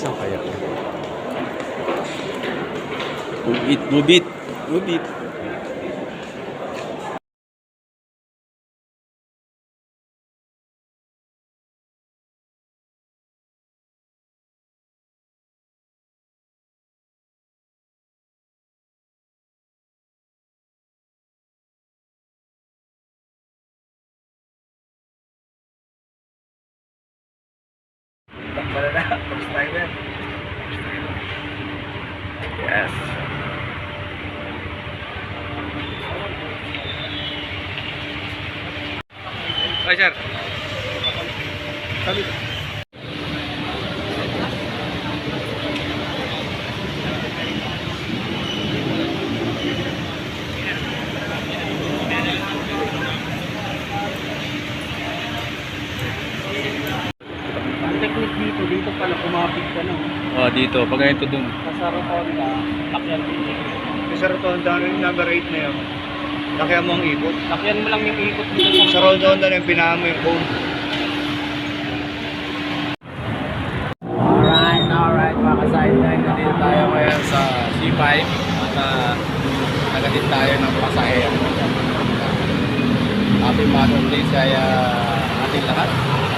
Saan kaya? Ubit, ubit, ubit. But na, tapos like na. Yes. Ay, sir. Technique dito, dito pala kumapit ka na. Oh, dito. Pag ganito dun. Sa rotonda, takyan dito. Sa rotonda, number 8 na yun. Takyan mo ang ikot. Takyan mo lang yung ikot dito sa rotonda na yung pinahan mo yung cone. Alright, alright mga ka-sideline. Nandito tayo ngayon sa C5 at uh, nagatid tayo ng pasahero. Happy Mother's Day sa uh, ating lahat.